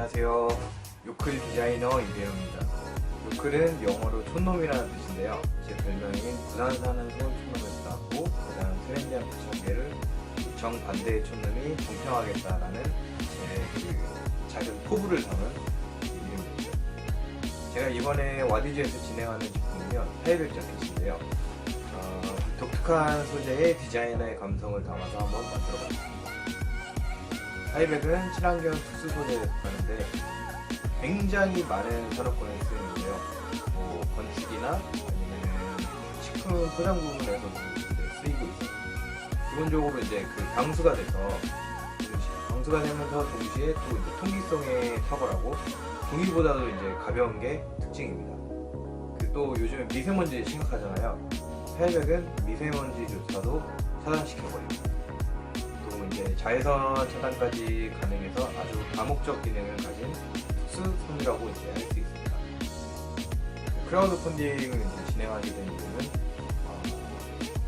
안녕 이대호입니다. 요클은 영어로 촌놈이라는 뜻인데요. 제 별명인 부산 사는 서울 촌놈에서 나왔고 가장 트렌디한 패션계를 정반대의 촌놈이 정평하겠다라는 제그 작은 포부를 담은 이름입니다. 제가 이번에 와디즈에서 진행하는 제품은요 타이백 자켓인데요. 어, 독특한 소재의 디자이너의 감성을 담아서 한번 만들어봤습니다. 타이백은 친환경 특수 소재에 속하는데 굉장히 많은 산업군에 쓰이는데요. 뭐 건축이나 아니면 식품 포장 부분에서도 쓰이고 있어요. 기본적으로 이제 그 방수가 돼서 방수가 되면서 동시에 또 이제 통기성에 탁월하고 종이보다도 이제 가벼운 게 특징입니다. 그 또 요즘에 미세먼지 심각하잖아요. 타이백은 미세먼지조차도 차단시켜버립니다. 자외선 차단까지 가능해서 아주 다목적 기능을 가진 특수 섬이라고 이제 할 수 있습니다. 크라우드 펀딩을 이제 진행하게 된 이유는 어,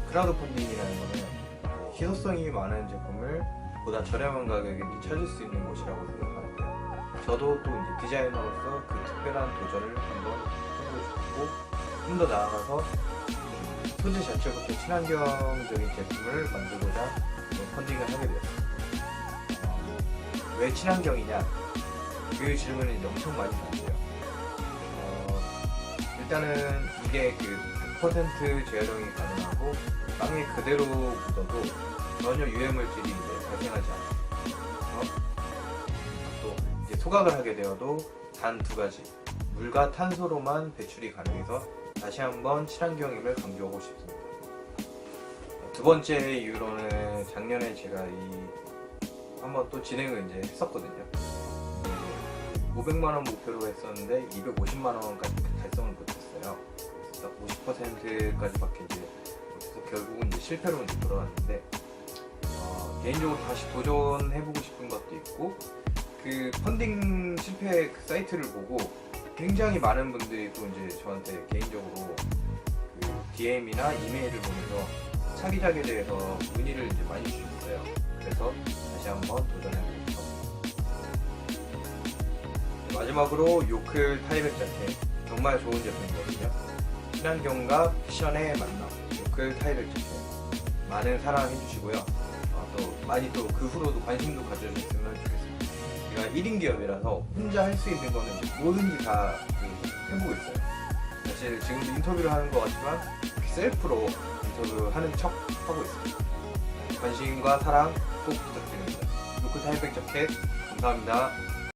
크라우드 펀딩이라는 거는 희소성이 많은 제품을 보다 저렴한 가격에 찾을 수 있는 곳이라고 생각하는데요. 저도 또 이제 디자이너로서 그 특별한 도전을 한번 해보고 싶고 좀더 나아가서 소재 자체부터 친환경적인 제품을 만들고자 펀딩을 하게 되었습니다. 어, 왜 친환경이냐? 그 질문이 이제 엄청 많이 나왔어요. 어, 일단은 이게 그100% 재활용이 가능하고 땅에 그대로 묻어도 전혀 유해물질이 이제 발생하지 않아요. 또 이제 소각을 하게 되어도 단 두 가지 물과 탄소로만 배출이 가능해서 다시 한번 친환경임을 강조하고 싶습니다. 두 번째 이유로는 작년에 제가 이 한번 또 진행을 이제 했었거든요. 500만 원 목표로 했었는데 250만 원까지 달성을 못했어요. 그래서 50%까지밖에 이제 못해서 결국은 이제 실패로 이제 돌아왔는데 어, 개인적으로 다시 도전해보고 싶은 것도 있고 그 펀딩 실패 그 사이트를 보고 굉장히 많은 분들이 또 이제 저한테 개인적으로 그 DM이나 이메일을 보내서 차기작에 대해서 문의를 이제 많이 주셨어요. 그래서 다시 한번. 네, 마지막으로 요클 타이백 자켓 정말 좋은 제품이거든요. 친환경과 패션의 만남 요클 타이백 자켓 많은 사랑해 주시고요. 어, 또 많이 또 그 후로도 관심도 가져주셨으면 좋겠습니다. 제가 1인 기업이라서 혼자 할 수 있는 거는 뭐든지 다 그, 해보고 있어요. 사실 지금도 인터뷰를 하는 것 같지만 셀프로 인터뷰하는 척 하고 있습니다. 관심과 사랑 꼭 부탁드립니다. 요크 타이백 자켓 감사합니다.